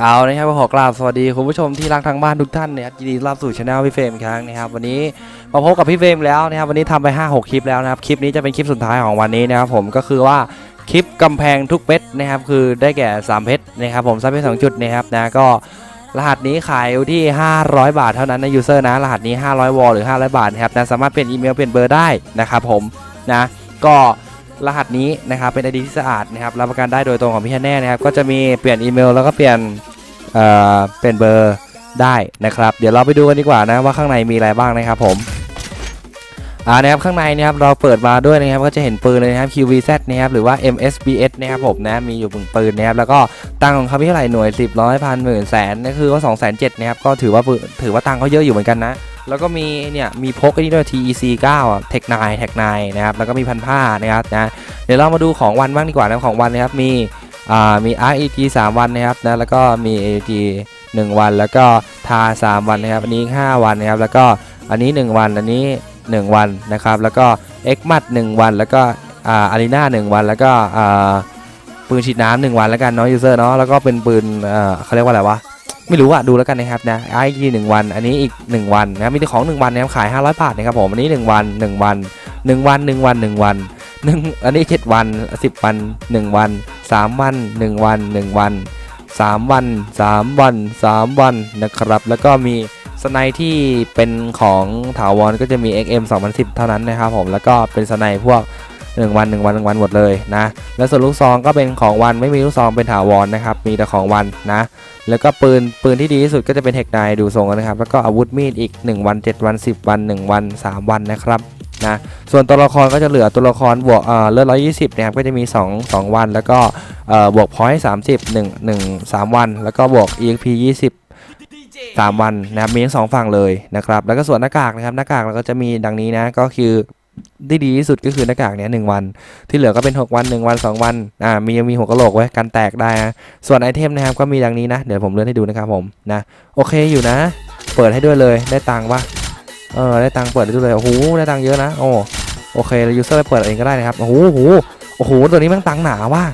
เอานะครับขอกราบสวัสดีคุณผู้ชมที่รักทางบ้านทุกท่านนะครับยินดีต้อนรับสู่ช anel พี่เฟรมอีกครั้งนะครับวันนี้มาพบกับพี่เฟรมแล้วนะครับวันนี้ทำไป 5-6 คลิปแล้วนะครับคลิปนี้จะเป็นคลิปสุดท้ายของวันนี้นะครับผมก็คือว่าคลิปกำแพงทุกเม็ดนะครับคือได้แก่ 3 เพชรนะครับผม3เพชร2จุดนะครับนะก็รหัสนี้ขายอยู่ที่ 500 บาทเท่านั้นนะยูเซอร์นะรหัสนี้ 500 วอลหรือ 500 บาทนะครับนะสามารถเปลี่ยนอีเมลเปลี่ยนเบอร์ได้นะครับผมนะก็ รหัสนี้นะครับเป็นไอดีที่สะอาดนะครับรับประกันได้โดยตรงของพี่แน่นะครับก็จะมีเปลี่ยนอีเมลแล้วก็เปลี่ยนเอ่อเป็นเบอร์ได้นะครับ เดี๋ยวเราไปดูกันดีกว่านะว่าข้างในมีอะไรบ้างนะครับผมอ่านะครับข้างในนะครับเราเปิดมาด้วยนะครับก็จะเห็นปืนเลยนะครับ QVZ นะครับหรือว่า MSBS นะครับผมนะมีอยู่ปึงปืนนะครับแล้วก็ตังของเขาพี่เท่าไหร่หน่วย 10ร้อยพันหมื่นแสนนั่นคือว่า2 7 0 0นะครับก็ถือว่าถือว่าตังเขาเยอะอยู่เหมือนกันนะ แล้วก็มีเนี่ยมีพกอ้นี่ด้วย TEC 9อะ Tech 9 Tech 9นะครับแล้วก็มีพันผ้านะครับนะเดี๋ยวเรามาดูของวันบ้างดีกว่านะของวันนะครับมีอ่ามี REG 3วันนะครับนะแล้วก็มี AG 1วัน แล้วก็ทา 3 วันนะครับอันนี้ 5 วันนะครับแล้วก็อันนี้ 1 วันอันนี้ 1 วันนะครับแล้วก็ x m a t 1วัน แล้วก็อ่าอารีนา1วันแล้วก็อ่าปืนฉีดน้ำหนึ่งวันแล้วกันเนาะยูเซอร์เนาะแล้วก็เป็นปืนเอ่อเขาเรียกว่าอะไรวะ ไม่รู้อะดูแล้วกันนะครับนะ REG 1วัน อันนี้อีก 1 วันนะครับมีแต่ของ 1 วันนะครับขาย 500 บาทนะครับผมอันนี้ 1 วัน 1 วัน 1 วัน 1 วัน 1 วันหนึ่งอันนี้ 7 วัน 10 วัน 1 วัน 3 วัน 1 วัน 1 วัน 3 วัน 3 วัน 3 วันนะครับ แล้วก็มีสไนที่เป็นของถาวรก็จะมี XM 2010 เท่านั้นนะครับผมแล้วก็เป็นสไนพวก 1 วัน1วัน1วันหมดเลยนะแล้วส่วนลูกซองก็เป็นของวันไม่มีลูกซองเป็นถาวรนะครับมีแต่ของวันนะแล้วก็ปืนปืนที่ดีที่สุดก็จะเป็นเทคไนดูทรงนะครับแล้วก็อาวุธมีดอีก 1 วัน 7 วัน 10 วัน 1 วัน 3 วันนะครับนะส่วนตัวละครก็จะเหลือตัวละครบวกเอ่อเลือด120นะครับก็จะมี 2 2 วัน แล้วก็เอ่อบวกพอยต์30 1 1 3 วัน แล้วก็บวก EXP 20 3 วันนะครับมีทั้งสองฝั่งเลยนะครับแล้วก็ส่วนหน้ากากนะครับหน้ากากเราก็จะมีดังนี้นะก็คือ ที่ดีที่สุดก็คือหน้ากากเนี้ยหวัน ที่เหลือก็เป็น 6 วัน 1 วัน 2 วันอ่ามียังมีหัวกะโหลกไว้กันแตกได้นะส่วนไอเทมนะครับก็มีดังนี้นะ เดี๋ยวผมเลื่อนให้ดูนะครับผมนะโอเคอยู่นะ เปิดให้ด้วยเลยได้ตังค์ปะเออได้ตังค์เปิดได้ด้วยเลยโอ้โหได้ตังค์เยอะนะโอ้โอเคยูเซอร์ไปเปิดเองก็ได้นะครับโอ้โหโอ้โหตัวนี้แมันตังค์หนาว่า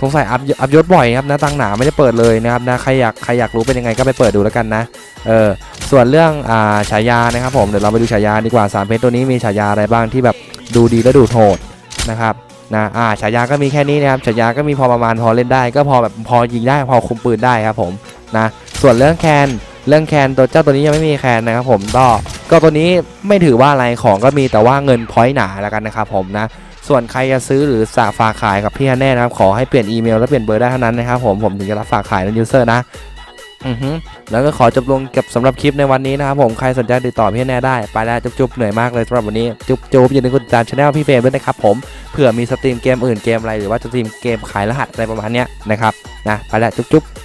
สงสัยอัพอัพยศบ่อยครับนะตังหนาไม่ได้เปิดเลยนะครับนะใครอยากใครอยากรู้เป็นยังไงก็ไปเปิดดูแล้วกันนะเออส่วนเรื่องอ่าฉายานะครับผมเดี๋ยวเราไปดูฉายาดีกว่าสามเพชรตัวนี้มีฉายาอะไรบ้างที่แบบดูดีและดูโหดนะครับนะอ่าฉายาก็มีแค่นี้นะครับฉายาก็มีพอประมาณพอเล่นได้ ก็พอแบบพอยิงได้พอคุมปืนได้ครับผมนะส่วนเรื่องแคนเรื่องแคนตัวเจ้าตัวนี้ยังไม่มีแคนนะครับผมก็ก็ตัวนี้ไม่ถือว่าอะไรของก็มีแต่ว่าเงินพอยต์หนาแล้วกันนะครับผมนะ ส่วนใครจะซื้อหรือฝากฝากขายกับพี่ฮันแน่นะครับ ขอให้เปลี่ยนอีเมลและเปลี่ยนเบอร์ได้เท่านั้นนะครับผมผมถึงจะรับฝากขายในยูเซอร์นะอือฮึแล้วก็ขอจบลงกับสำหรับคลิปในวันนี้นะครับผมใครสนใจติดต่อพี่แน่ได้ไปแล้วจุ๊บๆเหนื่อยมากเลยสำหรับวันนี้จุ๊บๆอย่าลืมกดติดตามช่องพี่เฟรมด้วยนะครับผมเผื่อมีสตรีมเกมอื่นเกมอะไรหรือว่าจะสตรีมเกมขายรหัสอะไรประมาณนี้นะครับนะไปแล้วจุ๊บๆ